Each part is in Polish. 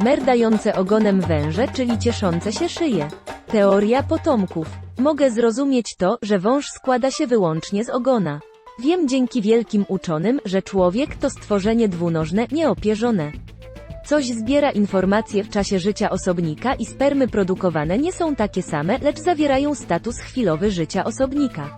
Merdające ogonem węże, czyli cieszące się szyje. Teoria potomków. Mogę zrozumieć to, że wąż składa się wyłącznie z ogona. Wiem dzięki wielkim uczonym, że człowiek to stworzenie dwunożne, nieopierzone. Coś zbiera informacje w czasie życia osobnika i spermy produkowane nie są takie same, lecz zawierają status chwilowy życia osobnika.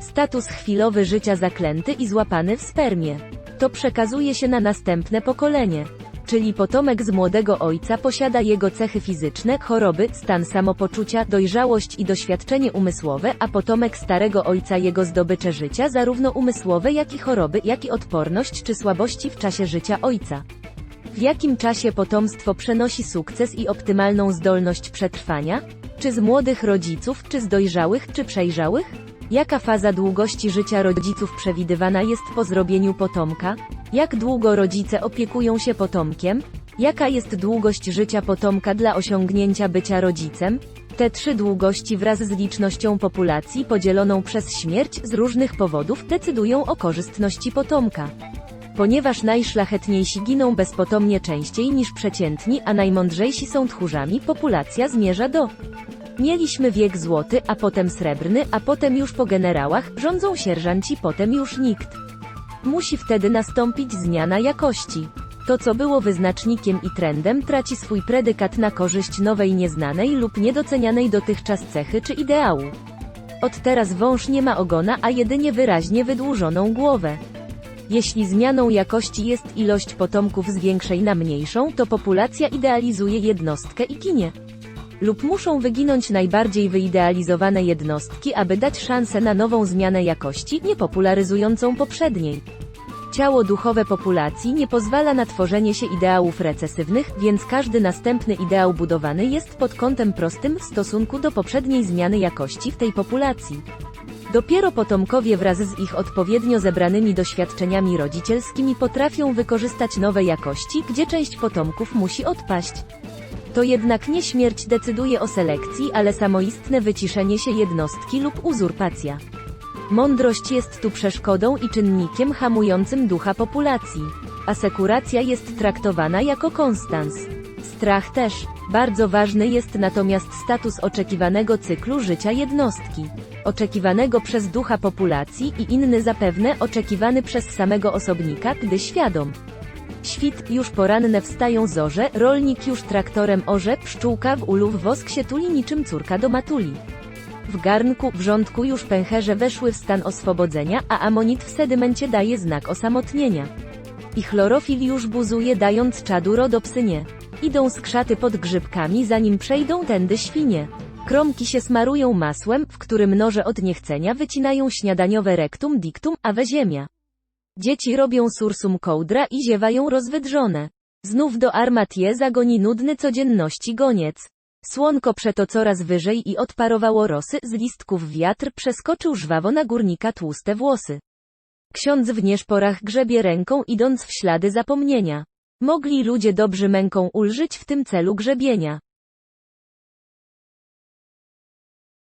Status chwilowy życia zaklęty i złapany w spermie. To przekazuje się na następne pokolenie. Czyli potomek z młodego ojca posiada jego cechy fizyczne, choroby, stan samopoczucia, dojrzałość i doświadczenie umysłowe, a potomek starego ojca jego zdobycze życia zarówno umysłowe jak i choroby, jak i odporność czy słabości w czasie życia ojca. W jakim czasie potomstwo przenosi sukces i optymalną zdolność przetrwania? Czy z młodych rodziców, czy z dojrzałych, czy przejrzałych? Jaka faza długości życia rodziców przewidywana jest po zrobieniu potomka? Jak długo rodzice opiekują się potomkiem? Jaka jest długość życia potomka dla osiągnięcia bycia rodzicem? Te trzy długości wraz z licznością populacji podzieloną przez śmierć z różnych powodów decydują o korzystności potomka. Ponieważ najszlachetniejsi giną bezpotomnie częściej niż przeciętni, a najmądrzejsi są tchórzami, populacja zmierza do. Mieliśmy wiek złoty, a potem srebrny, a potem już po generałach, rządzą sierżanci, potem już nikt. Musi wtedy nastąpić zmiana jakości. To co było wyznacznikiem i trendem traci swój predykat na korzyść nowej nieznanej lub niedocenianej dotychczas cechy czy ideału. Od teraz wąż nie ma ogona, a jedynie wyraźnie wydłużoną głowę. Jeśli zmianą jakości jest ilość potomków z większej na mniejszą, to populacja idealizuje jednostkę i ginie. Lub muszą wyginąć najbardziej wyidealizowane jednostki, aby dać szansę na nową zmianę jakości, nie popularyzującą poprzedniej. Ciało duchowe populacji nie pozwala na tworzenie się ideałów recesywnych, więc każdy następny ideał budowany jest pod kątem prostym w stosunku do poprzedniej zmiany jakości w tej populacji. Dopiero potomkowie wraz z ich odpowiednio zebranymi doświadczeniami rodzicielskimi potrafią wykorzystać nowe jakości, gdzie część potomków musi odpaść. To jednak nie śmierć decyduje o selekcji, ale samoistne wyciszenie się jednostki lub uzurpacja. Mądrość jest tu przeszkodą i czynnikiem hamującym ducha populacji. Asekuracja jest traktowana jako konstans. Strach też. Bardzo ważny jest natomiast status oczekiwanego cyklu życia jednostki. Oczekiwanego przez ducha populacji i inny zapewne oczekiwany przez samego osobnika, gdy świadom. Świt, już poranne wstają zorze, rolnik już traktorem orze, pszczółka w ulu w wosk się tuli niczym córka do matuli. W garnku, wrzątku już pęcherze weszły w stan oswobodzenia, a amonit w sedymencie daje znak osamotnienia. I chlorofil już buzuje dając czadu rodopsynie. Idą skrzaty pod grzybkami zanim przejdą tędy świnie. Kromki się smarują masłem, w którym noże od niechcenia wycinają śniadaniowe rektum dictum, a we ziemia. Dzieci robią sursum kołdra i ziewają rozwydrzone. Znów do armat je zagoni nudny codzienności goniec. Słonko przeto coraz wyżej i odparowało rosy, z listków wiatr przeskoczył żwawo na górnika tłuste włosy. Ksiądz w nieszporach grzebie ręką idąc w ślady zapomnienia. Mogli ludzie dobrzy męką ulżyć w tym celu grzebienia.